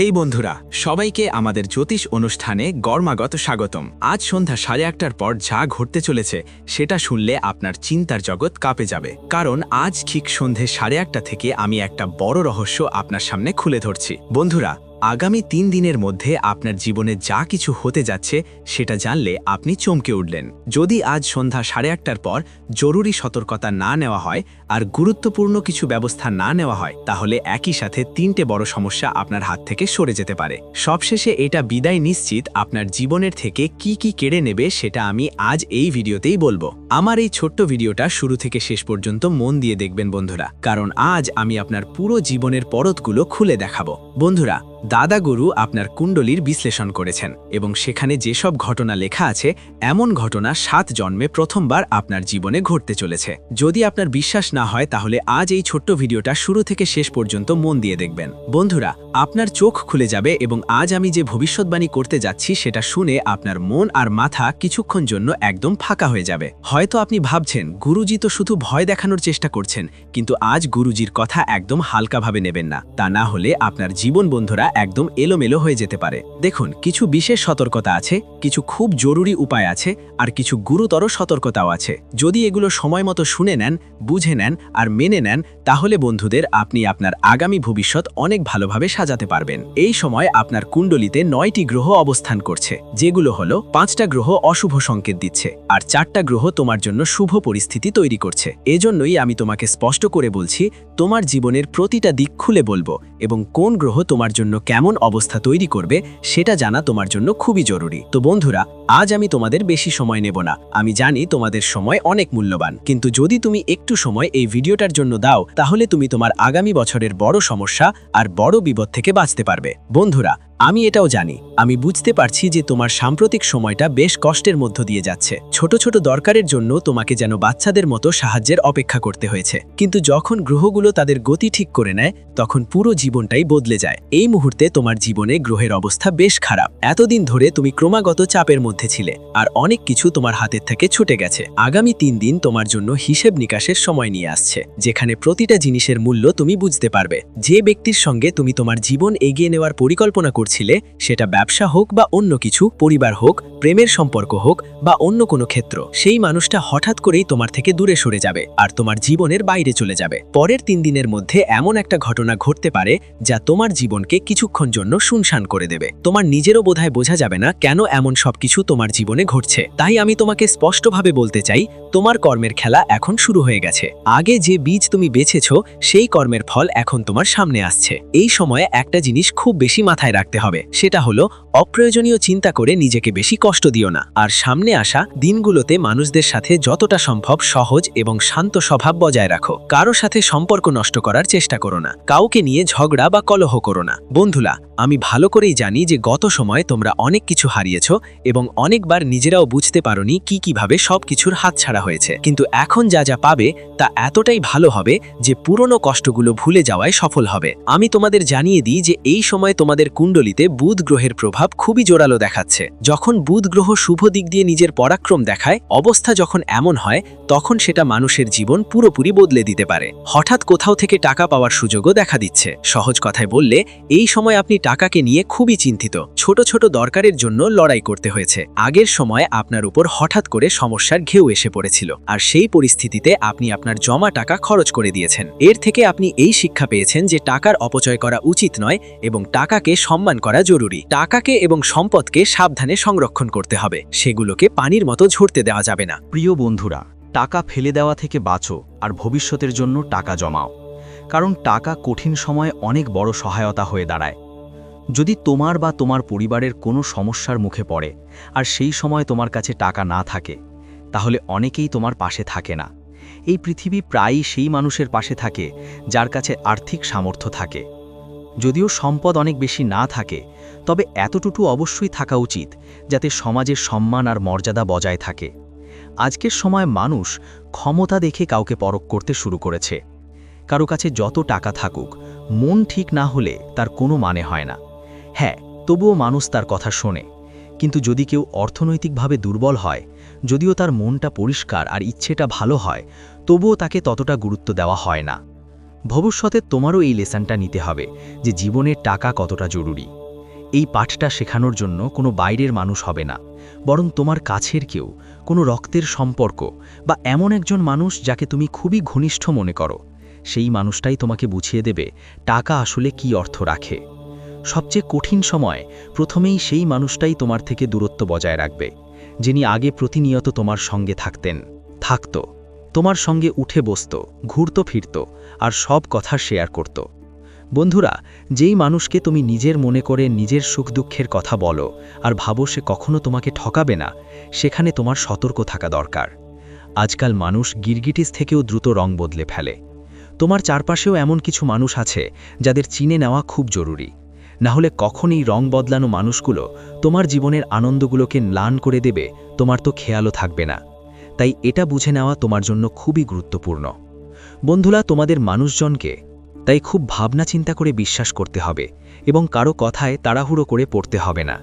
হেই বন্ধুরা, সবাইকে আমাদের জ্যোতিষ অনুষ্ঠানে গর্মাগত স্বাগতম। আজ সন্ধ্যা সাড়ে আটটার পর যা ঘটতে চলেছে, সেটা শুনলে আপনার চিন্তার জগৎ কাঁপে যাবে। কারণ আজ ঠিক সন্ধে সাড়ে আটটা থেকে আমি একটা বড় রহস্য আপনার সামনে খুলে ধরছি। বন্ধুরা আগামী তিন দিনের মধ্যে আপনার জীবনে যা কিছু হতে যাচ্ছে, সেটা জানলে আপনি চমকে উঠলেন। যদি আজ সন্ধ্যা সাড়ে আটটার পর জরুরি সতর্কতা না নেওয়া হয় আর গুরুত্বপূর্ণ কিছু ব্যবস্থা না নেওয়া হয়, তাহলে একই সাথে তিনটে বড় সমস্যা আপনার হাত থেকে সরে যেতে পারে। সবশেষে এটা বিদায় নিশ্চিত আপনার জীবনের থেকে কি কি কেড়ে নেবে, সেটা আমি আজ এই ভিডিওতেই বলব। আমার এই ছোট্ট ভিডিওটা শুরু থেকে শেষ পর্যন্ত মন দিয়ে দেখবেন বন্ধুরা, কারণ আজ আমি আপনার পুরো জীবনের পরতগুলো খুলে দেখাবো। বন্ধুরা দাদা গুরু আপনার কুণ্ডলীর বিশ্লেষণ করেছেন এবং সেখানে যেসব ঘটনা লেখা আছে, এমন ঘটনা সাত জন্মে প্রথমবার আপনার জীবনে ঘটতে চলেছে। যদি আপনার বিশ্বাস না হয়, তাহলে আজ এই ছোট্ট ভিডিওটা শুরু থেকে শেষ পর্যন্ত মন দিয়ে দেখবেন। বন্ধুরা, আপনার চোখ খুলে যাবে এবং আজ আমি যে ভবিষ্যৎবাণী করতে যাচ্ছি, সেটা শুনে আপনার মন আর মাথা কিছুক্ষণ জন্য একদম ফাঁকা হয়ে যাবে। হয়তো আপনি ভাবছেন, গুরুজি তো শুধু ভয় দেখানোর চেষ্টা করছেন, কিন্তু আজ গুরুজির কথা একদম হালকাভাবে নেবেন না। তা না হলে আপনার জীবন, বন্ধুরা একদম এলোমেলো হয়ে যেতে পারে। দেখুন, কিছু বিশেষ সতর্কতা আছে, কিছু খুব জরুরি উপায় আছে, আর কিছু গুরুতর সতর্কতাও আছে। যদি এগুলো সময় মতো শুনে নেন, বুঝে নেন, আর মেনে নেন, তাহলে বন্ধুদের আপনি আপনার আগামী ভবিষ্যৎ অনেক ভালোভাবে সাজাতে পারবেন। এই সময় আপনার কুণ্ডলিতে নয়টি গ্রহ অবস্থান করছে, যেগুলো হলো, পাঁচটা গ্রহ অশুভ সংকেত দিচ্ছে, আর চারটা গ্রহ তোমার জন্য শুভ পরিস্থিতি তৈরি করছে। এজন্যই আমি তোমাকে স্পষ্ট করে বলছি, তোমার জীবনের প্রতিটা দিক খুলে বলব, এবং কোন গ্রহ তোমার জন্য কেমন অবস্থা তৈরি করবে সেটা জানা তোমার জন্য খুবই জরুরি। তো বন্ধুরা, আজ আমি তোমাদের বেশি সময় নেব না। আমি জানি তোমাদের সময় অনেক মূল্যবান। কিন্তু যদি তুমি একটু সময় এই ভিডিওটার জন্য দাও, তাহলে তুমি তোমার আগামী বছরের বড় সমস্যা আর বড় বিপদ থেকে বাঁচতে পারবে। বন্ধুরা আমি এটাও জানি। আমি বুঝতে পারছি যে তোমার সাম্প্রতিক সময়টা বেশ কষ্টের মধ্য দিয়ে যাচ্ছে। ছোট ছোট দরকারের জন্য তোমাকে যেন বাচ্চাদের মতো সাহায্যের অপেক্ষা করতে হয়েছে। কিন্তু যখন গ্রহগুলো তাদের গতি ঠিক করে নেয়, তখন পুরো জীবনটাই বদলে যায়। এই মুহূর্তে তোমার জীবনে গ্রহের অবস্থা বেশ খারাপ। এতদিন ধরে তুমি ক্রমাগত চাপের মধ্যে ছিলে, আর অনেক কিছু তোমার হাতের থেকে ছুটে গেছে। আগামী তিন দিন তোমার জন্য হিসেব নিকাশের সময় নিয়ে আসছে, যেখানে প্রতিটা জিনিসের মূল্য তুমি বুঝতে পারবে। যে ব্যক্তির সঙ্গে তুমি তোমার জীবন এগিয়ে নেওয়ার পরিকল্পনা করছিলে সেটা ব্যবসা হোক বা অন্য কিছু, পরিবার হোক, প্রেমের সম্পর্ক হোক বা অন্য কোনো ক্ষেত্র, সেই মানুষটা হঠাৎ করেই তোমার থেকে দূরে সরে যাবে আর তোমার জীবনের বাইরে চলে যাবে। পরের তিন দিনের মধ্যে এমন একটা ঘটনা ঘটতে পারে যা তোমার জীবনকে কিছুক্ষণ জন্য শুনশান করে দেবে। তোমার নিজেরও বোধহয় বোঝা যাবে না কেন এমন সবকিছু তোমার জীবনে ঘটছে। তাই আমি তোমাকে স্পষ্টভাবে বলতে চাই, তোমার কর্মের খেলা এখন শুরু হয়ে গেছে। আগে যে বীজ তুমি বেছেছ, সেই কর্মের ফল এখন তোমার সামনে আসছে। এই সময়ে একটা জিনিস খুব বেশি মাথায় রাখতে হবে। সেটা হলো অপ্রয়োজনীয় চিন্তা করে নিজেকে বেশি কষ্ট দিও না। আর সামনে আসা দিনগুলোতে মানুষদের সাথে যতটা সম্ভব সহজ এবং শান্ত স্বভাব বজায় রাখো। কারও সাথে সম্পর্ক নষ্ট করার চেষ্টা করো না। কাউকে নিয়ে ঝগড়া বা কলহ করো না। বন্ধুলা আমি ভালো করেই জানি যে গত সময় তোমরা অনেক কিছু হারিয়েছ এবং অনেকবার নিজেরাও বুঝতে পারোনি কি কীভাবে সবকিছুর হাতছাড়া হয়েছে। কিন্তু এখন যা যা পাবে তা এতটাই ভালো হবে যে পুরনো কষ্টগুলো ভুলে যাওয়ায় সফল হবে। আমি তোমাদের জানিয়ে দিই যে এই সময় তোমাদের কুণ্ডলিতে বুধ গ্রহের প্রভাব খুবই জোরালো দেখাচ্ছে। যখন বুধ গ্রহ শুভ দিক দিয়ে নিজের পরাক্রম দেখায়, অবস্থা যখন এমন হয়, তখন সেটা মানুষের জীবন পুরোপুরি বদলে দিতে পারে। হঠাৎ কোথাও থেকে টাকা পাওয়ার সুযোগও দেখা দিচ্ছে। সহজ কথায় বললে, এই সময় আপনি টাকাকে নিয়ে খুবই চিন্তিত। ছোট ছোট দরকারের জন্য লড়াই করতে হয়েছে। আগের সময় আপনার উপর হঠাৎ করে সমস্যার ঘেউ এসে পড়েছিল। আর সেই পরিস্থিতিতে আপনি আপনার জমা টাকা খরচ করে দিয়েছেন। এর থেকে আপনি এই শিক্ষা পেয়েছেন যে টাকার অপচয় করা উচিত নয় এবং টাকাকে সম্মান করা জরুরি। টাকাকে এবং সম্পদকে সাবধানে সংরক্ষণ করতে হবে। সেগুলোকে পানির মতো ঝরতে দেওয়া যাবে না। প্রিয় বন্ধুরা, টাকা ফেলে দেওয়া থেকে বাঁচো আর ভবিষ্যতের জন্য টাকা জমাও। কারণ টাকা কঠিন সময়ে অনেক বড় সহায়তা হয়ে দাঁড়ায়। যদি তোমার বা তোমার পরিবারের কোনো সমস্যার মুখে পড়ে আর সেই সময় তোমার কাছে টাকা না থাকে, তাহলে অনেকেই তোমার পাশে থাকে না। এই পৃথিবী প্রায়ই সেই মানুষের পাশে থাকে যার কাছে আর্থিক সামর্থ্য থাকে। যদিও সম্পদ অনেক বেশি না থাকে তবে এতটুকু অবশ্যই থাকা উচিত যাতে সমাজের সম্মান আর মর্যাদা বজায় থাকে। আজকের সময় মানুষ ক্ষমতা দেখে কাউকে পরক করতে শুরু করেছে। কারও কাছে যত টাকা থাকুক, মন ঠিক না হলে তার কোনো মানে হয় না। হ্যাঁ তবুও মানুষ তার কথা শোনে। কিন্তু যদি কেউ অর্থনৈতিকভাবে দুর্বল হয়, যদিও তার মনটা পরিষ্কার আর ইচ্ছেটা ভালো হয়, তবুও তাকে ততটা গুরুত্ব দেওয়া হয় না। ভবিষ্যতে তোমারও এই লেসনটা নিতে হবে যে জীবনের টাকা কতটা জরুরি। এই পাঠটা শেখানোর জন্য কোনো বাইরের মানুষ হবে না, বরং তোমার কাছের কেউ, কোনো রক্তের সম্পর্ক বা এমন একজন মানুষ যাকে তুমি খুবই ঘনিষ্ঠ মনে করো। সেই মানুষটাই তোমাকে বুঝিয়ে দেবে টাকা আসলে কি অর্থ রাখে। সবচেয়ে কঠিন সময় প্রথমেই সেই মানুষটাই তোমার থেকে দূরত্ব বজায় রাখবে, যিনি আগে প্রতিনিয়ত তোমার সঙ্গে থাকতেন, থাকত। তোমার সঙ্গে উঠে বসত, ঘুরত, ফিরত, আর সব কথা শেয়ার করত। বন্ধুরা, যেই মানুষকে তুমি নিজের মনে করে নিজের সুখ দুঃখের কথা বলো আর ভাবো সে কখনো তোমাকে ঠকাবে না, সেখানে তোমার সতর্ক থাকা দরকার। আজকাল মানুষ গিরগিটিস থেকেও দ্রুত রং বদলে ফেলে। তোমার চারপাশেও এমন কিছু মানুষ আছে যাদের চিনে নেওয়া খুব জরুরি। না হলে কখনই রং বদলানো মানুষগুলো তোমার জীবনের আনন্দগুলোকে ম্লান করে দেবে, তোমার তো খেয়ালও থাকবে না। তাই এটা বুঝে নেওয়া তোমার জন্য খুবই গুরুত্বপূর্ণ। বন্ধুরা, তোমাদের মানুষজনকে তাই খুব ভাবনা চিন্তা করে বিশ্বাস করতে হবে এবং কারও কথায় তাড়াহুড়ো করে পড়তে হবে না।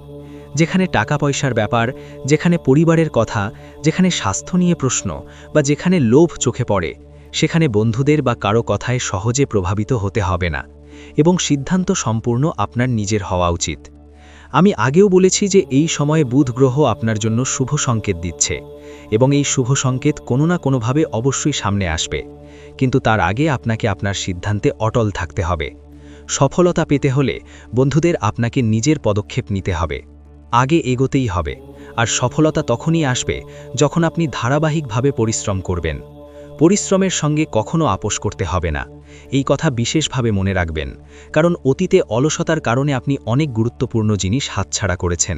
যেখানে টাকা পয়সার ব্যাপার, যেখানে পরিবারের কথা, যেখানে স্বাস্থ্য নিয়ে প্রশ্ন বা যেখানে লোভ চোখে পড়ে, সেখানে বন্ধুদের বা কারও কথায় সহজে প্রভাবিত হতে হবে না এবং সিদ্ধান্ত সম্পূর্ণ আপনার নিজের হওয়া উচিত। আমি আগেও বলেছি যে এই সময়ে বুধ গ্রহ আপনার জন্য শুভ সংকেত দিচ্ছে এবং এই শুভ সংকেত কোনো না কোনোভাবে অবশ্যই সামনে আসবে। কিন্তু তার আগে আপনাকে আপনার সিদ্ধান্তে অটল থাকতে হবে। সফলতা পেতে হলে বন্ধুদের আপনাকে নিজের পদক্ষেপ নিতে হবে। আগে এগোতেই হবে, আর সফলতা তখনই আসবে যখন আপনি ধারাবাহিকভাবে পরিশ্রম করবেন। পরিশ্রমের সঙ্গে কখনো আপোষ করতে হবে না। এই কথা বিশেষভাবে মনে রাখবেন, কারণ অতীতে অলসতার কারণে আপনি অনেক গুরুত্বপূর্ণ জিনিস হাতছাড়া করেছেন।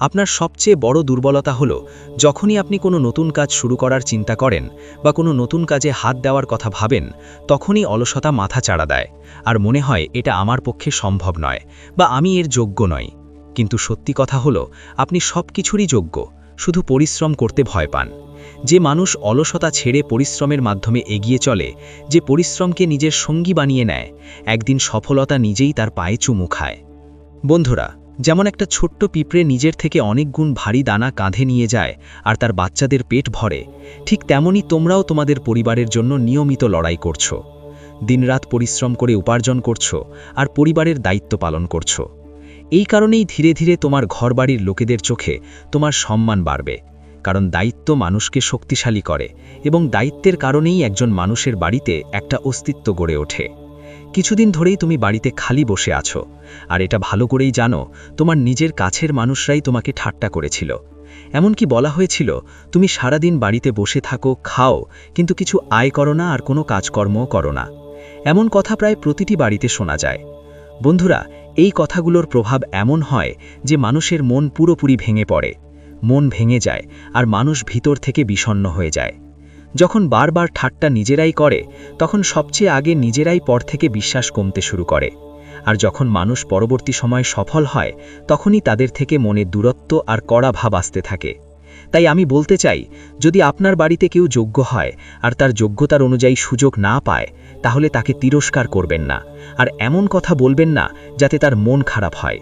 আপনার সবচেয়ে বড় দুর্বলতা হল, যখনই আপনি কোনো নতুন কাজ শুরু করার চিন্তা করেন বা কোনো নতুন কাজে হাত দেওয়ার কথা ভাবেন, তখনই অলসতা মাথা চাড়া দেয়। আর মনে হয় এটা আমার পক্ষে সম্ভব নয় বা আমি এর যোগ্য নই। কিন্তু সত্যি কথা হলো, আপনি সব কিছুরই যোগ্য, শুধু পরিশ্রম করতে ভয় পান। যে মানুষ অলসতা ছেড়ে পরিশ্রমের মাধ্যমে এগিয়ে চলে, যে পরিশ্রমকে নিজের সঙ্গী বানিয়ে নেয়, একদিন সফলতা নিজেই তার পায়ে চুমু খায়। বন্ধুরা যেমন একটা ছোট্ট পিঁপড়ে নিজের থেকে অনেক গুণ ভারী দানা কাঁধে নিয়ে যায় আর তার বাচ্চাদের পেট ভরে, ঠিক তেমনি তোমরাও তোমাদের পরিবারের জন্য নিয়মিত লড়াই করছ। দিনরাত পরিশ্রম করে উপার্জন করছ আর পরিবারের দায়িত্ব পালন করছ। এই কারণেই ধীরে ধীরে তোমার ঘরবাড়ির লোকেদের চোখে তোমার সম্মান বাড়বে, কারণ দায়িত্ব মানুষকে শক্তিশালী করে এবং দায়িত্বের কারণেই একজন মানুষের বাড়িতে একটা অস্তিত্ব গড়ে ওঠে। কিছুদিন ধরেই তুমি বাড়িতে খালি বসে আছো। আর এটা ভালো করেই জানো, তোমার নিজের কাছের মানুষরাই তোমাকে ঠাট্টা করেছিল। এমনকি বলা হয়েছিল, তুমি সারাদিন বাড়িতে বসে থাকো, খাও, কিন্তু কিছু আয় করো না আর কোনো কাজকর্মও করো না। এমন কথা প্রায় প্রতিটি বাড়িতে শোনা যায়। বন্ধুরা, এই কথাগুলোর প্রভাব এমন হয় যে মানুষের মন পুরোপুরি ভেঙে পড়ে। মন ভেঙে যায় আর মানুষ ভিতর থেকে বিষণ্ণ হয়ে যায়। যখন বারবার ঠাট্টা নিজেরাই করে, তখন সবচেয়ে আগে নিজেরাই পর থেকে বিশ্বাস কমতে শুরু করে। আর যখন মানুষ পরবর্তী সময় সফল হয়, তখনই তাদের থেকে মনে দূরত্ব আর কড়া ভাব আসতে থাকে। তাই আমি বলতে চাই, যদি আপনার বাড়িতে কেউ যোগ্য হয় আর তার যোগ্যতার অনুযায়ী সুযোগ না পায়, তাহলে তাকে তিরস্কার করবেন না। আর এমন কথা বলবেন না যাতে তার মন খারাপ হয়।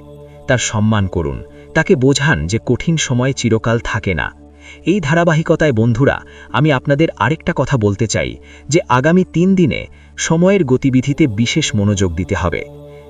তার সম্মান করুন। তাকে বোঝান যে কঠিন সময় চিরকাল থাকে না। এই ধারাবাহিকতায় বন্ধুরা, আমি আপনাদের আরেকটা কথা বলতে চাই, যে আগামী তিন দিনে সময়ের গতিবিধিতে বিশেষ মনোযোগ দিতে হবে।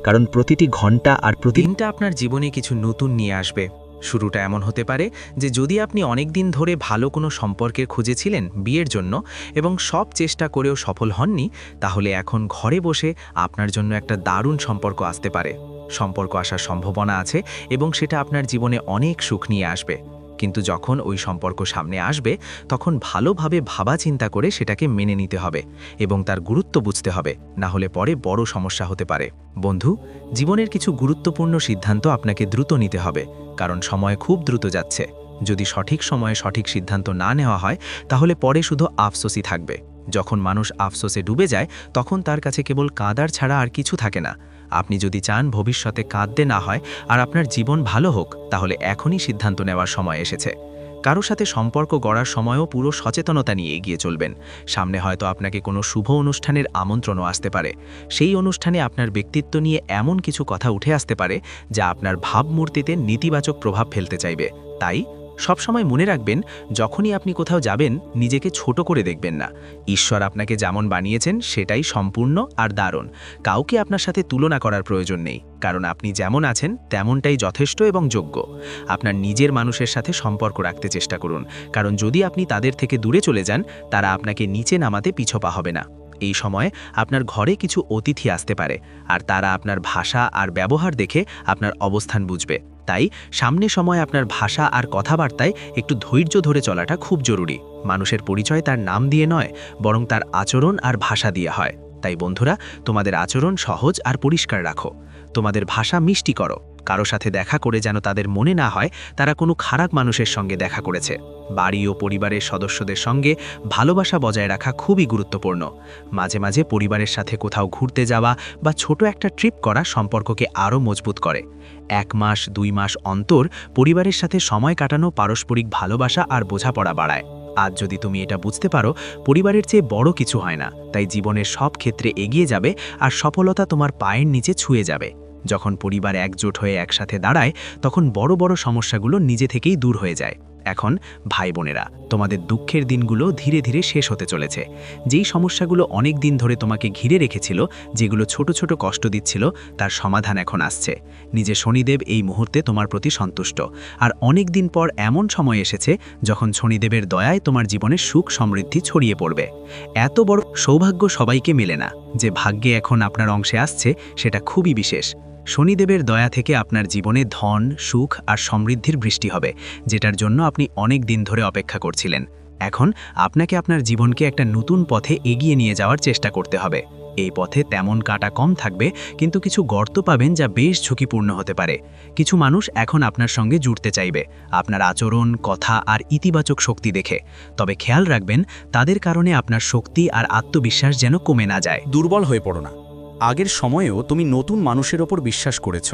কারণ প্রতিটি ঘণ্টা আর প্রতি দিনটা আপনার জীবনে কিছু নতুন নিয়ে আসবে। শুরুটা এমন হতে পারে যে যদি আপনি অনেক দিন ধরে ভালো কোনো সম্পর্কের খুঁজেছিলেন বিয়ের জন্য এবং সব চেষ্টা করেও সফল হননি, তাহলে এখন ঘরে বসে আপনার জন্য একটা দারুণ সম্পর্ক আসতে পারে। সম্পর্ক আসার সম্ভাবনা আছে এবং সেটা আপনার জীবনে অনেক সুখ নিয়ে আসবে। কিন্তু যখন ওই সম্পর্ক সামনে আসবে, তখন ভালোভাবে ভাবা চিন্তা করে সেটাকে মেনে নিতে হবে এবং তার গুরুত্ব বুঝতে হবে, না হলে পরে বড় সমস্যা হতে পারে। বন্ধু, জীবনের কিছু গুরুত্বপূর্ণ সিদ্ধান্ত আপনাকে দ্রুত নিতে হবে, কারণ সময় খুব দ্রুত যাচ্ছে। যদি সঠিক সময়ে সঠিক সিদ্ধান্ত না নেওয়া হয়, তাহলে পরে শুধু আফসোসই থাকবে। যখন মানুষ আফসোসে ডুবে যায়, তখন তার কাছে কেবল কাদার ছাড়া আর কিছু থাকে না। আপনি যদি চান ভবিষ্যতে কাঁদতে না হয় আর আপনার জীবন ভালো হোক, তাহলে এখনই সিদ্ধান্ত নেওয়ার সময় এসেছে। কারও সাথে সম্পর্ক গড়ার সময়ও পুরো সচেতনতা নিয়ে এগিয়ে চলবেন। সামনে হয়তো আপনাকে কোনো শুভ অনুষ্ঠানের আমন্ত্রণও আসতে পারে। সেই অনুষ্ঠানে আপনার ব্যক্তিত্ব নিয়ে এমন কিছু কথা উঠে আসতে পারে, যা আপনার ভাবমূর্তিতে নেতিবাচক প্রভাব ফেলতে চাইবে। তাই সবসময় মনে রাখবেন, যখনই আপনি কোথাও যাবেন, নিজেকে ছোট করে দেখবেন না। ঈশ্বর আপনাকে যেমন বানিয়েছেন, সেটাই সম্পূর্ণ আর দারুণ। কাউকে আপনার সাথে তুলনা করার প্রয়োজন নেই, কারণ আপনি যেমন আছেন, তেমনটাই যথেষ্ট এবং যোগ্য। আপনার নিজের মানুষের সাথে সম্পর্ক রাখতে চেষ্টা করুন, কারণ যদি আপনি তাদের থেকে দূরে চলে যান, তারা আপনাকে নিচে নামাতে পিছপা হবে না। এই সময় আপনার ঘরে কিছু অতিথি আসতে পারে, আর তারা আপনার ভাষা আর ব্যবহার দেখে আপনার অবস্থান বুঝবে। তাই সামনে সময় আপনার ভাষা আর কথাবার্তায় একটু ধৈর্য ধরে চলাটা খুব জরুরি। মানুষের পরিচয় তার নাম দিয়ে নয়, বরং তার আচরণ আর ভাষা দিয়ে হয়। তাই বন্ধুরা, তোমাদের আচরণ সহজ আর পরিষ্কার রাখো। তোমাদের ভাষা মিষ্টি করো। কারও সাথে দেখা করে যেন তাদের মনে না হয়, তারা কোনো খারাপ মানুষের সঙ্গে দেখা করেছে। বাড়ি ও পরিবারের সদস্যদের সঙ্গে ভালোবাসা বজায় রাখা খুবই গুরুত্বপূর্ণ। মাঝে মাঝে পরিবারের সাথে কোথাও ঘুরতে যাওয়া বা ছোট একটা ট্রিপ করা সম্পর্ককে আরও মজবুত করে। এক মাস, দুই মাস অন্তর পরিবারের সাথে সময় কাটানো পারস্পরিক ভালোবাসা আর বোঝাপড়া বাড়ায়। আজ যদি তুমি এটা বুঝতে পারো, পরিবারের চেয়ে বড় কিছু হয় না। তাই জীবনের সব ক্ষেত্রে এগিয়ে যাবে আর সফলতা তোমার পায়ের নিচে ছুঁয়ে যাবে। যখন পরিবার একজোট হয়ে একসাথে দাঁড়ায়, তখন বড় বড় সমস্যাগুলো নিজে থেকেই দূর হয়ে যায়। এখন ভাই বোনেরা তোমাদের দুঃখের দিনগুলো ধীরে ধীরে শেষ হতে চলেছে। যেই সমস্যাগুলো অনেক দিন ধরে তোমাকে ঘিরে রেখেছিল, যেগুলো ছোট ছোট কষ্ট দিচ্ছিল, তার সমাধান এখন আসছে। নিজে শনিদেব এই মুহূর্তে তোমার প্রতি সন্তুষ্ট। আর অনেক দিন পর এমন সময় এসেছে, যখন শনিদেবের দয়ায় তোমার জীবনে সুখ সমৃদ্ধি ছড়িয়ে পড়বে। এত বড় সৌভাগ্য সবাইকে মেলে না। যে ভাগ্যে এখন আপনার অংশে আসছে, সেটা খুবই বিশেষ। শনিদেবের দয়া থেকে আপনার জীবনে ধন, সুখ আর সমৃদ্ধির বৃষ্টি হবে, যেটার জন্য আপনি অনেক দিন ধরে অপেক্ষা করছিলেন। এখন আপনাকে আপনার জীবনকে একটা নতুন পথে এগিয়ে নিয়ে যাওয়ার চেষ্টা করতে হবে। এই পথে তেমন কাটা কম থাকবে, কিন্তু কিছু গর্ত পাবেন যা বেশ ঝুঁকিপূর্ণ হতে পারে। কিছু মানুষ এখন আপনার সঙ্গে জুড়তে চাইবে, আপনার আচরণ, কথা আর ইতিবাচক শক্তি দেখে। তবে খেয়াল রাখবেন, তাদের কারণে আপনার শক্তি আর আত্মবিশ্বাস যেন কমে না যায়। দুর্বল হয়ে পড়ো না। আগের সময়েও তুমি নতুন মানুষের ওপর বিশ্বাস করেছ।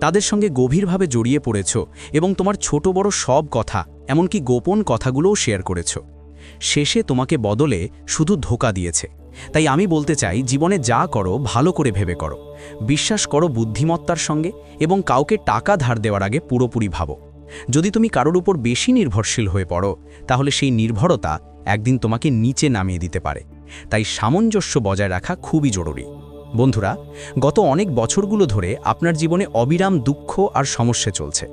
তাদের সঙ্গে গভীরভাবে জড়িয়ে পড়েছ এবং তোমার ছোট বড় সব কথা, এমনকি গোপন কথাগুলোও শেয়ার করেছ। শেষে তোমাকে বদলে শুধু ধোকা দিয়েছে। তাই আমি বলতে চাই, জীবনে যা করো, ভালো করে ভেবে করো। বিশ্বাস করো বুদ্ধিমত্তার সঙ্গে এবং কাউকে টাকা ধার দেওয়ার আগে পুরোপুরি ভাবো। যদি তুমি কারোর উপর বেশি নির্ভরশীল হয়ে পড়ো, তাহলে সেই নির্ভরতা একদিন তোমাকে নিচে নামিয়ে দিতে পারে। তাই সামঞ্জস্য বজায় রাখা খুবই জরুরি। বন্ধুরা, গত অনেক বছরগুলো ধরে আপনার জীবনে অবিরাম দুঃখ আর সমস্যা চলছে।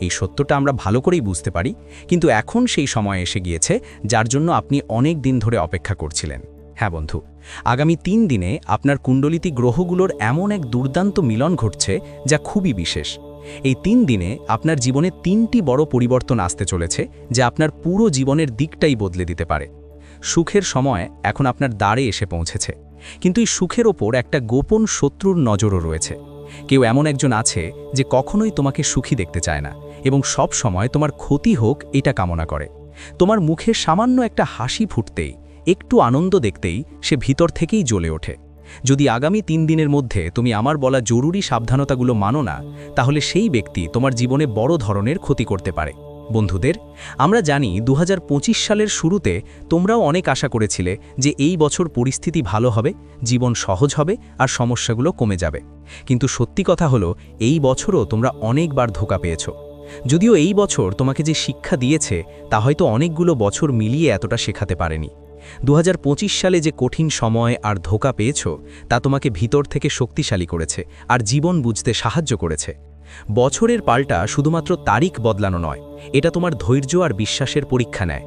এই সত্যটা আমরা ভালো করেই বুঝতে পারি, কিন্তু এখন সেই সময় এসে গিয়েছে যার জন্য আপনি অনেক দিন ধরে অপেক্ষা করছিলেন। হ্যাঁ বন্ধু, আগামী তিন দিনে আপনার কুণ্ডলিতি গ্রহগুলোর এমন এক দুর্দান্ত মিলন ঘটছে যা খুবই বিশেষ। এই তিন দিনে আপনার জীবনে তিনটি বড় পরিবর্তন আসতে চলেছে যা আপনার পুরো জীবনের দিকটাই বদলে দিতে পারে। সুখের সময় এখন আপনার দ্বারে এসে পৌঁছেছে। কিন্তু এই সুখের ওপর একটা গোপন শত্রুর নজরও রয়েছে। কেউ এমন একজন আছে যে কখনোই তোমাকে সুখী দেখতে চায় না এবং সব সময় তোমার ক্ষতি হোক এটা কামনা করে। তোমার মুখে সামান্য একটা হাসি ফুটতেই, একটু আনন্দ দেখতেই সে ভিতর থেকেই জ্বলে ওঠে। যদি আগামী তিন দিনের মধ্যে তুমি আমার বলা জরুরি সাবধানতাগুলো মানো না, তাহলে সেই ব্যক্তি তোমার জীবনে বড় ধরনের ক্ষতি করতে পারে। বন্ধুদের, আমরা জানি দু হাজার পঁচিশ সালের শুরুতে তোমরাও অনেক আশা করেছিলে যে এই বছর পরিস্থিতি ভালো হবে, জীবন সহজ হবে আর সমস্যাগুলো কমে যাবে। কিন্তু সত্যি কথা হলো, এই বছরও তোমরা অনেকবার ধোকা পেয়েছ। যদিও এই বছর তোমাকে যে শিক্ষা দিয়েছে, তা হয়তো অনেকগুলো বছর মিলিয়ে এতটা শেখাতে পারেনি। দু হাজার পঁচিশ সালে যে কঠিন সময় আর ধোকা পেয়েছ, তা তোমাকে ভিতর থেকে শক্তিশালী করেছে আর জীবন বুঝতে সাহায্য করেছে। বছরের পাল্টা শুধুমাত্র তারিখ বদলানো নয়, এটা তোমার ধৈর্য আর বিশ্বাসের পরীক্ষা নেয়।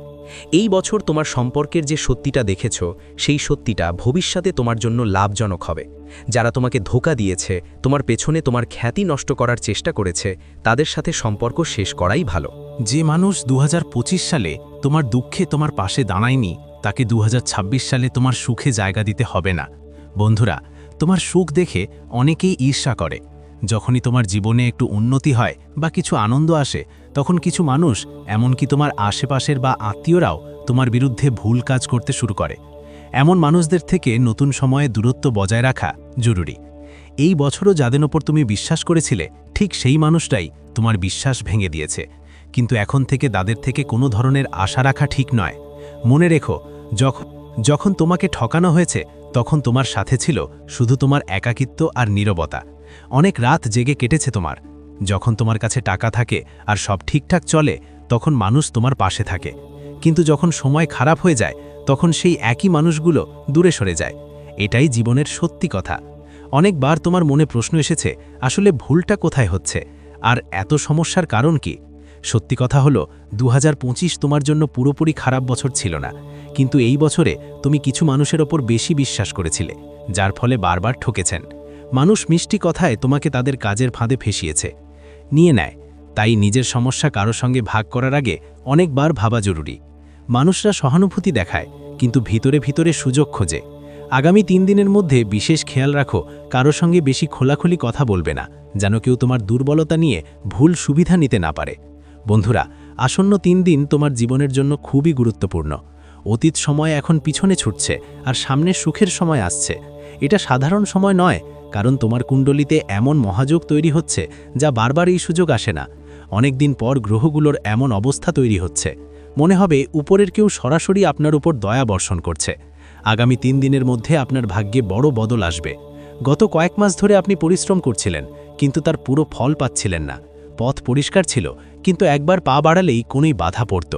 এই বছর তোমার সম্পর্কের যে সত্যিটা দেখেছ, সেই সত্যিটা ভবিষ্যতে তোমার জন্য লাভজনক হবে। যারা তোমাকে ধোকা দিয়েছে, তোমার পেছনে তোমার খ্যাতি নষ্ট করার চেষ্টা করেছে, তাদের সাথে সম্পর্ক শেষ করাই ভালো। যে মানুষ দু হাজার পঁচিশ সালে তোমার দুঃখে তোমার পাশে দাঁড়ায়নি, তাকে দুহাজার ছাব্বিশ সালে তোমার সুখে জায়গা দিতে হবে না। বন্ধুরা, তোমার সুখ দেখে অনেকেই ঈর্ষা করে। যখনই তোমার জীবনে একটু উন্নতি হয় বা কিছু আনন্দ আসে, তখন কিছু মানুষ, এমনকি তোমার আশেপাশের বা আত্মীয়রাও তোমার বিরুদ্ধে ভুল কাজ করতে শুরু করে। এমন মানুষদের থেকে নতুন সময়ে দূরত্ব বজায় রাখা জরুরি। এই বছরও যাদের ওপর তুমি বিশ্বাস করেছিলে, ঠিক সেই মানুষটাই তোমার বিশ্বাস ভেঙে দিয়েছে। কিন্তু এখন থেকে তাদের থেকে কোনো ধরনের আশা রাখা ঠিক নয়। মনে রেখো যখন যখন তোমাকে ঠকানো হয়েছে, তখন তোমার সাথে ছিল শুধু তোমার একাকিত্ব আর নীরবতা। অনেক রাত জেগে কেটেছে তোমার। যখন তোমার কাছে টাকা থাকে আর সব ঠিকঠাক চলে, তখন মানুষ তোমার পাশে থাকে। কিন্তু যখন সময় খারাপ হয়ে যায়, তখন সেই একই মানুষগুলো দূরে সরে যায়। এটাই জীবনের সত্যি কথা। অনেকবার তোমার মনে প্রশ্ন এসেছে, আসলে ভুলটা কোথায় হচ্ছে? আর এত সমস্যার কারণ কি? সত্যি কথা হলো দু হাজার পঁচিশ তোমার জন্য পুরোপুরি খারাপ বছর ছিল না। কিন্তু এই বছরে তুমি কিছু মানুষের ওপর বেশি বিশ্বাস করেছিলে, যার ফলে বারবার ঠকেছেন। মানুষ মিষ্টি কথায় তোমাকে তাদের কাজের ফাঁদে ফেসিয়েছে। নিয়ে নেয়। তাই নিজের সমস্যা কারও সঙ্গে ভাগ করার আগে অনেকবার ভাবা জরুরি। মানুষরা সহানুভূতি দেখায়, কিন্তু ভিতরে ভিতরে সুযোগ খোঁজে। আগামী তিন দিনের মধ্যে বিশেষ খেয়াল রাখো, কারও সঙ্গে বেশি খোলাখুলি কথা বলবে না, যেন কেউ তোমার দুর্বলতা নিয়ে ভুল সুবিধা নিতে না পারে। বন্ধুরা, আসন্ন তিন দিন তোমার জীবনের জন্য খুবই গুরুত্বপূর্ণ। অতীত সময় এখন পিছনে ছুটছে, আর সামনে সুখের সময় আসছে। এটা সাধারণ সময় নয় কারণ তোমার কুণ্ডলিতে এমন মহাযোগ তৈরি হচ্ছে যা বারবার এই সুযোগ আসে না। অনেক দিন পর গ্রহগুলোর এমন অবস্থা তৈরি হচ্ছে। মনে হবে উপরের কেউ সরাসরি আপনার উপর দয়া বর্ষণ করছে। আগামী তিন দিনের মধ্যে আপনার ভাগ্যে বড় বদল আসবে। গত কয়েক মাস ধরে আপনি পরিশ্রম করছিলেন, কিন্তু তার পুরো ফল পাচ্ছিলেন না। পথ পরিষ্কার ছিল, কিন্তু একবার পা বাড়ালেই কোনোই বাধা পড়ত।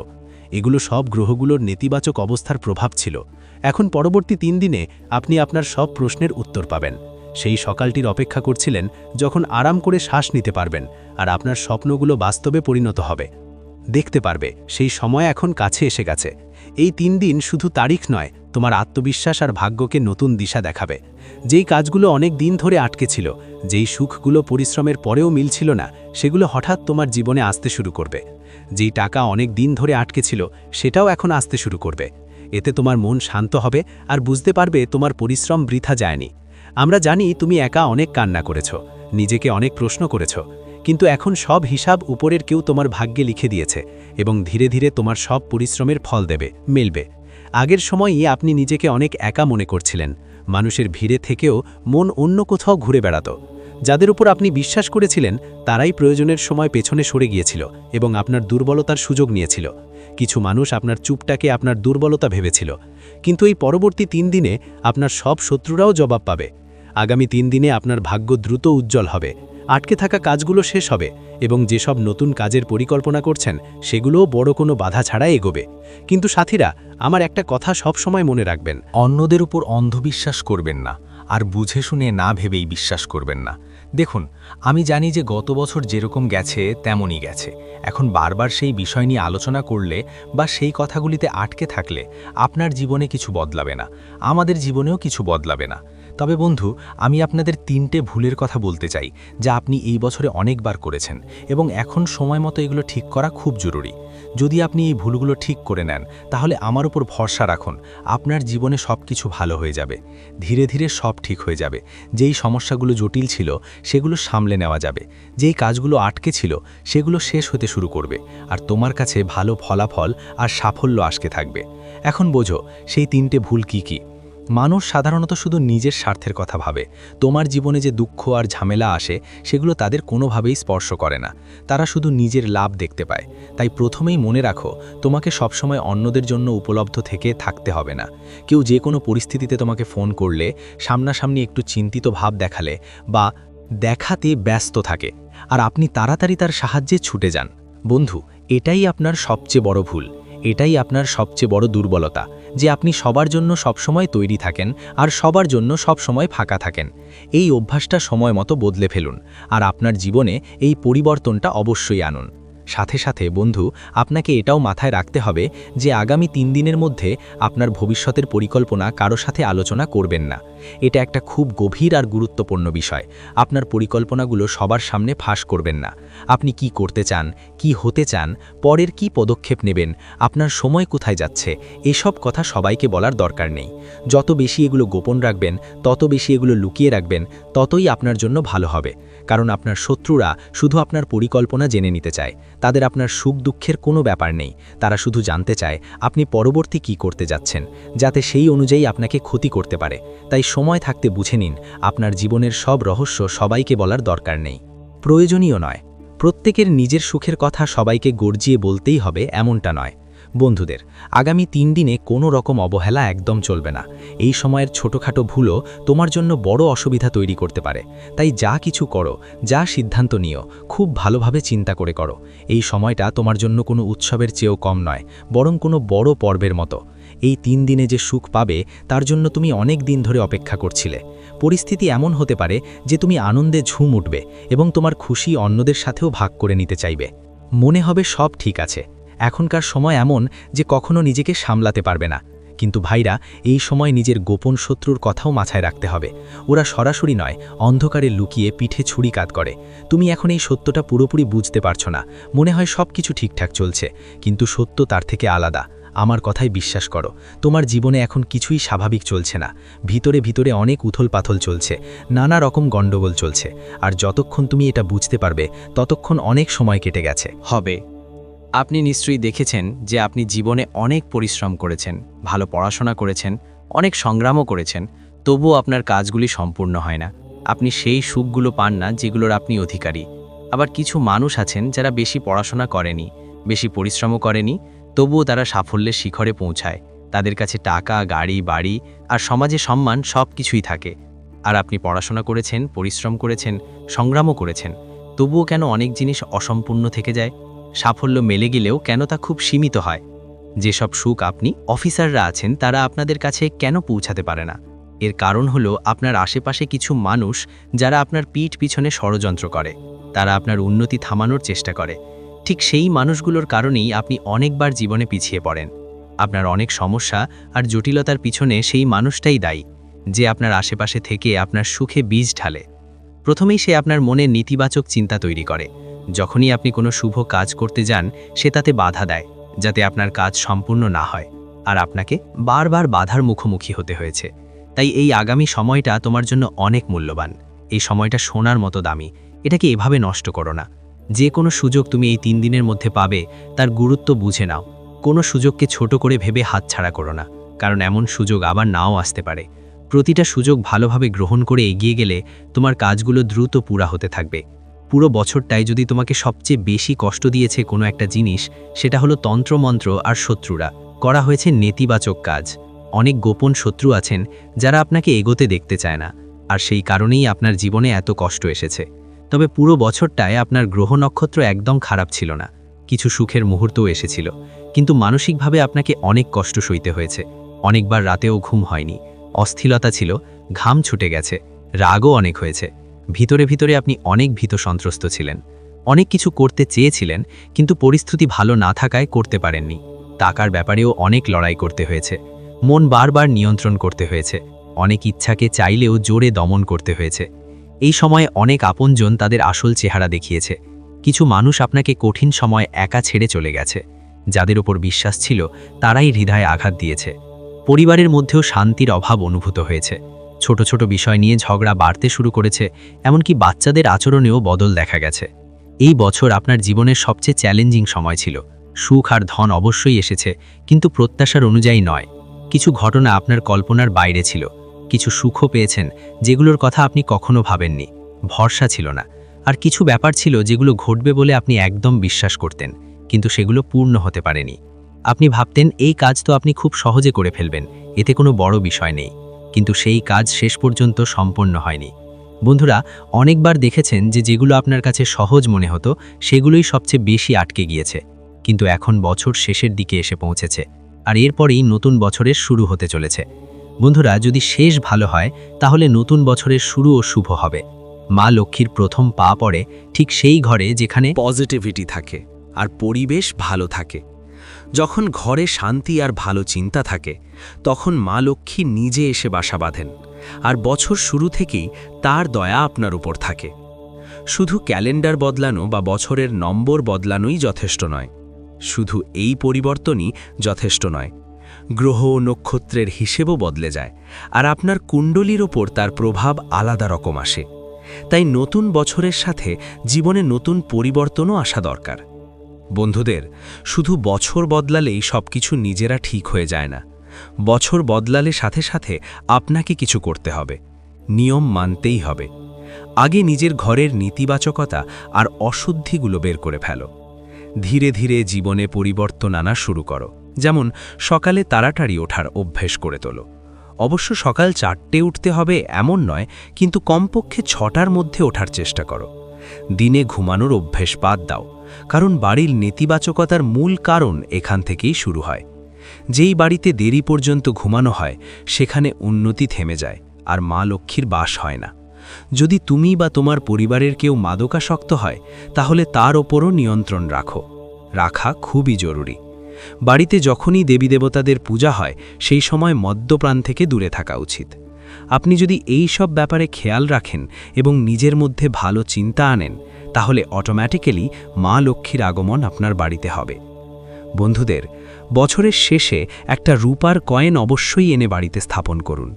এগুলো সব গ্রহগুলোর নেতিবাচক অবস্থার প্রভাব ছিল। এখন পরবর্তী তিন দিনে আপনি আপনার সব প্রশ্নের উত্তর পাবেন। সেই সকালটির অপেক্ষা করছিলেন যখন আরাম করে শ্বাস নিতে পারবেন আর আপনার স্বপ্নগুলো বাস্তবে পরিণত হবে। দেখতে পারবে, সেই সময় এখন কাছে এসে গেছে। এই তিন দিন শুধু তারিখ নয়, তোমার আত্মবিশ্বাস আর ভাগ্যকে নতুন দিশা দেখাবে। যেই কাজগুলো অনেক দিন ধরে আটকে ছিল, যেই সুখগুলো পরিশ্রমের পরেও মিলছিল না, সেগুলো হঠাৎ তোমার জীবনে আসতে শুরু করবে। যেই টাকা অনেক দিন ধরে আটকে ছিল, সেটাও এখন আসতে শুরু করবে। এতে তোমার মন শান্ত হবে আর বুঝতে পারবে তোমার পরিশ্রম বৃথা যায়নি। আমরা জানি তুমি একা অনেক কান্না করেছ, নিজেকে অনেক প্রশ্ন করেছ, কিন্তু এখন সব হিসাব উপরের কেউ তোমার ভাগ্যে লিখে দিয়েছে এবং ধীরে ধীরে তোমার সব পরিশ্রমের ফল দেবে, মেলবে। আগের সময়ই আপনি নিজেকে অনেক একা মনে করছিলেন, মানুষের ভিড়ে থেকেও মন অন্য কোথাও ঘুরে বেড়াত। যাদের উপর আপনি বিশ্বাস করেছিলেন, তারাই প্রয়োজনের সময় পেছনে সরে গিয়েছিল এবং আপনার দুর্বলতার সুযোগ নিয়েছিল। কিছু মানুষ আপনার চুপটাকে আপনার দুর্বলতা ভেবেছিল, কিন্তু এই পরবর্তী তিন দিনে আপনার সব শত্রুরাও জবাব পাবে। আগামী তিন দিনে আপনার ভাগ্য দ্রুত উজ্জ্বল হবে। আটকে থাকা কাজগুলো শেষ হবে এবং যেসব নতুন কাজের পরিকল্পনা করছেন, সেগুলোও বড় কোনো বাধা ছাড়াই এগোবে। কিন্তু সাথীরা, আমার একটা কথা সব সময় মনে রাখবেন, অন্যদের উপর অন্ধবিশ্বাস করবেন না আর বুঝে শুনে না ভেবেই বিশ্বাস করবেন না। দেখুন, আমি জানি যে গত বছর যেরকম গেছে, তেমনই গেছে। এখন বারবার সেই বিষয় নিয়ে আলোচনা করলে বা সেই কথাগুলিতে আটকে থাকলে আপনার জীবনে কিছু বদলাবে না। আমাদের জীবনেও কিছু বদলাবে না। তবে বন্ধু, আমি আপনাদের তিনটে ভুলের কথা বলতে চাই, যা আপনি এই বছরে অনেকবার করেছেন এবং এখন সময় মতো এগুলো ঠিক করা খুব জরুরি। যদি আপনি এই ভুলগুলো ঠিক করে নেন, তাহলে আমার উপর ভরসা রাখুন, আপনার জীবনে সব কিছু ভালো হয়ে যাবে। ধীরে ধীরে সব ঠিক হয়ে যাবে। যেই সমস্যাগুলো জটিল ছিল, সেগুলো সামলে নেওয়া যাবে। যেই কাজগুলো আটকে ছিল, সেগুলো শেষ হতে শুরু করবে। আর তোমার কাছে ভালো ফলাফল আর সাফল্য আসকে থাকবে। এখন বোঝো, সেই তিনটে ভুল কি কী? মানুষ সাধারণত শুধু নিজের স্বার্থের কথা ভাবে। তোমার জীবনে যে দুঃখ আর ঝামেলা আসে, সেগুলো তাদের কোনোভাবেই স্পর্শ করে না। তারা শুধু নিজের লাভ দেখতে পায়। তাই প্রথমেই মনে রাখো, তোমাকে সবসময় অন্যদের জন্য উপলব্ধ থেকে থাকতে হবে না। কেউ যে কোনো পরিস্থিতিতে তোমাকে ফোন করলে, সামনাসামনি একটু চিন্তিত ভাব দেখালে বা দেখাতে ব্যস্ত থাকে। আর আপনি তাড়াতাড়ি তার সাহায্যে ছুটে যান। বন্ধু, এটাই আপনার সবচেয়ে বড় ভুল। এটাই আপনার সবচেয়ে বড় দুর্বলতা, যে আপনি সবার জন্য সবসময় তৈরি থাকেন আর সবার জন্য সবসময় ফাঁকা থাকেন। এই অভ্যাসটা সময় মতো বদলে ফেলুন আর আপনার জীবনে এই পরিবর্তনটা অবশ্যই আনুন। সাথে সাথে বন্ধু, আপনাকে এটাও মাথায় রাখতে হবে যে আগামী তিন দিনের মধ্যে আপনার ভবিষ্যতের পরিকল্পনা কারও সাথে আলোচনা করবেন না। এটা একটা খুব গভীর আর গুরুত্বপূর্ণ বিষয়। আপনার পরিকল্পনাগুলো সবার সামনে ফাঁস করবেন না। আপনি কি করতে চান, কি হতে চান, পরের কি পদক্ষেপ নেবেন, আপনার সময় কোথায় যাচ্ছে, এসব কথা সবাইকে বলার দরকার নেই। যত বেশি এগুলো গোপন রাখবেন, তত বেশি এগুলো লুকিয়ে রাখবেন, ততই আপনার জন্য ভালো হবে। কারণ আপনার শত্রুরা শুধু আপনার পরিকল্পনা জেনে নিতে চায়, তাদের আপনার সুখ দুঃখের কোনো ব্যাপার নেই, তারা শুধু জানতে চায়, আপনি পরবর্তী কি করতে যাচ্ছেন, যাতে সেই অনুযায়ী আপনাকে ক্ষতি করতে পারে। তাই সময় থাকতে বুঝে নিন, আপনার জীবনের সব রহস্য সবাইকে বলার দরকার নেই। প্রয়োজনীয় নয়। প্রত্যেকের নিজের সুখের কথা সবাইকে গর্জিয়ে বলতেই হবে এমনটা নয়। বন্ধুদের, আগামী তিন দিনে কোনো রকম অবহেলা একদম চলবে না। এই সময়ের ছোটোখাটো ভুলও তোমার জন্য বড় অসুবিধা তৈরি করতে পারে। তাই যা কিছু করো, যা সিদ্ধান্ত নিও, খুব ভালোভাবে চিন্তা করে করো। এই সময়টা তোমার জন্য কোনো উৎসবের চেয়েও কম নয়, বরং কোনো বড় পর্বের মতো। এই তিন দিনে যে সুখ পাবে, তার জন্য তুমি অনেক দিন ধরে অপেক্ষা করছিলে। পরিস্থিতি এমন হতে পারে যে তুমি আনন্দে ঝুম উঠবে এবং তোমার খুশি অন্যদের সাথেও ভাগ করে নিতে চাইবে। মনে হবে সব ঠিক আছে। এখনকার সময় এমন যে কখনো নিজেকে সামলাতে পারবে না। কিন্তু ভাইরা, এই সময় নিজের গোপন শত্রুর কথাও মাথায় রাখতে হবে। ওরা সরাসরি নয়, অন্ধকারে লুকিয়ে পিঠে ছুরি কাত করে। তুমি এখন এই সত্যটা পুরোপুরি বুঝতে পারছ না। মনে হয় সব কিছু ঠিকঠাক চলছে, কিন্তু সত্য তার থেকে আলাদা। আমার কথাই বিশ্বাস করো। তোমার জীবনে এখন কিছুই স্বাভাবিক চলছে না। ভিতরে ভিতরে অনেক উথল পাথল চলছে। নানা রকম গণ্ডগোল চলছে। আর যতক্ষণ তুমি এটা বুঝতে পারবে, ততক্ষণ অনেক সময় কেটে গেছে। হবে। আপনি নিশ্চয়ই দেখেছেন যে আপনি জীবনে অনেক পরিশ্রম করেছেন, ভালো পড়াশোনা করেছেন, অনেক সংগ্রামও করেছেন, তবুও আপনার কাজগুলি সম্পূর্ণ হয় না। আপনি সেই সুখগুলো পান না যেগুলোর আপনি অধিকারী। আবার কিছু মানুষ আছেন যারা বেশি পড়াশোনা করেনি, বেশি পরিশ্রমও করেনি তবুও তারা সাফল্যের শিখরে পৌঁছায়। তাদের কাছে টাকা, গাড়ি, বাড়ি আর সমাজে সম্মান সব কিছুই থাকে। আর আপনি পড়াশোনা করেছেন, পরিশ্রম করেছেন, সংগ্রামও করেছেন, তবুও কেন অনেক জিনিস অসম্পূর্ণ থেকে যায়? সাফল্য মেলে গেলেও কেন তা খুব সীমিত হয়? যেসব সুখ আপনি অফিসাররা আছেন, তারা আপনাদের কাছে কেন পৌঁছাতে পারে না? এর কারণ হলো আপনার আশেপাশে কিছু মানুষ যারা আপনার পিঠ পিছনে ষড়যন্ত্র করে। তারা আপনার উন্নতি থামানোর চেষ্টা করে। ঠিক সেই মানুষগুলোর কারণেই আপনি অনেকবার জীবনে পিছিয়ে পড়েন। আপনার অনেক সমস্যা আর জটিলতার পিছনে সেই মানুষটাই দায়ী, যে আপনার আশেপাশে থেকে আপনার সুখে বীজ ঢালে। প্রথমেই সে আপনার মনে নেতিবাচক চিন্তা তৈরি করে। যখনই আপনি কোনো শুভ কাজ করতে যান, সে তাতে বাধা দেয়, যাতে আপনার কাজ সম্পূর্ণ না হয়। আর আপনাকে বারবার বাধার মুখোমুখি হতে হয়েছে। তাই এই আগামী সময়টা তোমার জন্য অনেক মূল্যবান। এই সময়টা সোনার মতো দামি। এটাকে এভাবে নষ্ট করো না। যে কোনো সুযোগ তুমি এই তিন দিনের মধ্যে পাবে, তার গুরুত্ব বুঝে নাও। কোনো সুযোগকে ছোট করে ভেবে হাতছাড়া করো না, কারণ এমন সুযোগ আবার নাও আসতে পারে। প্রতিটা সুযোগ ভালোভাবে গ্রহণ করে এগিয়ে গেলে তোমার কাজগুলো দ্রুত পুরা হতে থাকবে। পুরো বছরটাই যদি তোমাকে সবচেয়ে বেশি কষ্ট দিয়েছে কোনো একটা জিনিস, সেটা হলো তন্ত্রমন্ত্র আর শত্রুরা। করা হয়েছে নেতিবাচক কাজ। অনেক গোপন শত্রু আছেন, যারা আপনাকে এগোতে দেখতে চায় না, আর সেই কারণেই আপনার জীবনে এত কষ্ট এসেছে। তবে পুরো বছরটায় আপনার গ্রহ নক্ষত্র একদম খারাপ ছিল না। কিছু সুখের মুহূর্তও এসেছিল, কিন্তু মানসিকভাবে আপনাকে অনেক কষ্ট সইতে হয়েছে। অনেকবার রাতেও ঘুম হয়নি অস্থিরতা ছিল, ঘাম ছুটে গেছে, রাগও অনেক হয়েছে। ভিতরে ভিতরে আপনি অনেক ভীত সন্ত্রস্ত ছিলেন। অনেক কিছু করতে চেয়েছিলেন, কিন্তু পরিস্থিতি ভালো না থাকায় করতে পারেননি। টাকার ব্যাপারেও অনেক লড়াই করতে হয়েছে। মন বারবার নিয়ন্ত্রণ করতে হয়েছে। অনেক ইচ্ছাকে চাইলেও জোরে দমন করতে হয়েছে। এই সময়ে অনেক আপনজন তাদের আসল চেহারা দেখিয়েছে। কিছু মানুষ আপনাকে কঠিন সময় একা ছেড়ে চলে গেছে। যাদের ওপর বিশ্বাস ছিল, তারাই হৃদয়ে আঘাত দিয়েছে। পরিবারের মধ্যেও শান্তির অভাব অনুভূত হয়েছে। ছোট ছোট বিষয় নিয়ে ঝগড়া বাড়তে শুরু করেছে, এমনকি বাচ্চাদের আচরণেও বদল দেখা গেছে। এই বছর আপনার জীবনের সবচেয়ে চ্যালেঞ্জিং সময় ছিল। সুখ আর ধন অবশ্যই এসেছে, কিন্তু প্রত্যাশার অনুযায়ী নয়। কিছু ঘটনা আপনার কল্পনার বাইরে ছিল। কিছু সুখও পেয়েছেন, যেগুলোর কথা আপনি কখনো ভাবেননি। ভরসা ছিল না। আর কিছু ব্যাপার ছিল যেগুলো ঘটবে বলে আপনি একদম বিশ্বাস করতেন, কিন্তু সেগুলো পূর্ণ হতে পারেনি। আপনি ভাবতেন, এই কাজ তো আপনি খুব সহজে করে ফেলবেন, এতে কোনো বড় বিষয় নেই। কিন্তু সেই কাজ শেষ পর্যন্ত সম্পন্ন হয়নি। বন্ধুরা, অনেকবার দেখেছেন যে যেগুলো আপনার কাছে সহজ মনে হতো, সেগুলোই সবচেয়ে বেশি আটকে গিয়েছে। কিন্তু এখন বছর শেষের দিকে এসে পৌঁছেছে, আর এরপরেই নতুন বছরের শুরু হতে চলেছে। বন্ধুরা, যদি শেষ ভালো হয়, তাহলে নতুন বছরের শুরুও শুভ হবে। মা লক্ষ্মীর প্রথম পা পড়ে ঠিক সেই ঘরে যেখানে পজিটিভিটি থাকে আর পরিবেশ ভালো থাকে। যখন ঘরে শান্তি আর ভালো চিন্তা থাকে, তখন মা লক্ষ্মী নিজে এসে বাসা বাঁধেন আর বছর শুরু থেকেই তার দয়া আপনার উপর থাকে। শুধু ক্যালেন্ডার বদলানো বা বছরের নম্বর বদলানোই যথেষ্ট নয়, শুধু এই পরিবর্তনই যথেষ্ট নয়। গ্রহ নক্ষত্রের হিসেবও বদলে যায়, আর আপনার কুণ্ডলীর ওপর তার প্রভাব আলাদা রকম আসে। তাই নতুন বছরের সাথে জীবনে নতুন পরিবর্তনও আসা দরকার। বন্ধুদের, শুধু বছর বদলালেই সব কিছু নিজেরা ঠিক হয়ে যায় না। বছর বদলালে সাথে সাথে আপনাকে কিছু করতে হবে। নিয়ম মানতেই হবে। আগে নিজের ঘরের নেতিবাচকতা আর অশুদ্ধিগুলো বের করে ফেলো। ধীরে ধীরে জীবনে পরিবর্তন আনা শুরু করো। যেমন সকালে তাড়াতাড়ি ওঠার অভ্যেস করে তোলো। অবশ্য সকাল চারটে উঠতে হবে এমন নয়, কিন্তু কমপক্ষে ছটার মধ্যে ওঠার চেষ্টা করো। দিনে ঘুমানোর অভ্যেস বাদ দাও, কারণ বাড়ির নেতিবাচকতার মূল কারণ এখান থেকেই শুরু হয়। যেই বাড়িতে দেরি পর্যন্ত ঘুমানো হয়, সেখানে উন্নতি থেমে যায়, আর মা লক্ষ্মীর বাস হয় না। যদি তুমি বা তোমার পরিবারের কেউ মাদকাসক্ত হয়, তাহলে তার ওপরও নিয়ন্ত্রণ রাখো। রাখা খুবই জরুরি। বাড়িতে যখনই দেবী দেবতাদের পূজা হয়, সেই সময় মদ্যপ্রাণ থেকে দূরে থাকা উচিত। আপনি যদি এই সব ব্যাপারে খেয়াল রাখেন এবং নিজের মধ্যে ভালো চিন্তা আনেন, তাহলে অটোম্যাটিক্যালি মা লক্ষ্মীর আগমন আপনার বাড়িতে হবে। বন্ধুদের, বছরের শেষে একটা রূপার কয়েন অবশ্যই এনে বাড়িতে স্থাপন করুন।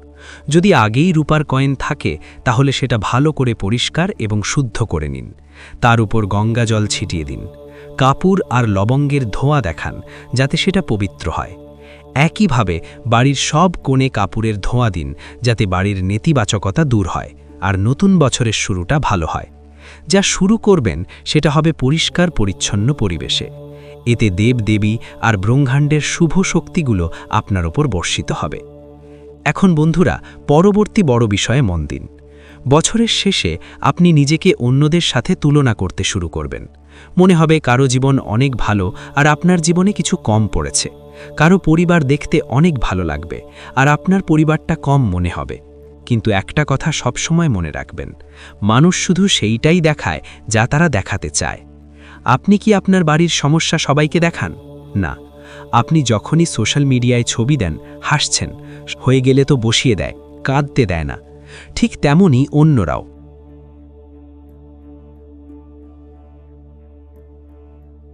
যদি আগেই রূপার কয়েন থাকে, তাহলে সেটা ভালো করে পরিষ্কার এবং শুদ্ধ করে নিন। তার উপর গঙ্গা জল ছিটিয়ে দিন। কাপুর আর লবঙ্গের ধোঁয়া দেখান, যাতে সেটা পবিত্র হয়। একইভাবে বাড়ির সব কোণে কাপুরের ধোঁয়া দিন, যাতে বাড়ির নেতিবাচকতা দূর হয়, আর নতুন বছরের শুরুটা ভালো হয়। যা শুরু করবেন, সেটা হবে পরিষ্কার পরিচ্ছন্ন পরিবেশে। এতে দেব দেবী আর ব্রহ্মাণ্ডের শুভ শক্তিগুলো আপনার ওপর বর্ষিত হবে। এখন বন্ধুরা, পরবর্তী বড় বিষয়ে মন দিন। বছরের শেষে আপনি নিজেকে অন্যদের সাথে তুলনা করতে শুরু করবেন। মনে হবে কারও জীবন অনেক ভালো আর আপনার জীবনে কিছু কম পড়েছে। কারও পরিবার দেখতে অনেক ভালো লাগবে আর আপনার পরিবারটা কম মনে হবে। কিন্তু একটা কথা সবসময় মনে রাখবেন, মানুষ শুধু সেইটাই দেখায় যা তারা দেখাতে চায়। আপনি কি আপনার বাড়ির সমস্যা সবাইকে দেখান? না। আপনি যখনই সোশ্যাল মিডিয়ায় ছবি দেন, হাসছেন, হয়ে গেলে তো বসিয়ে দেয়, কাঁদতে দেয় না। ঠিক তেমনই অন্যরাও।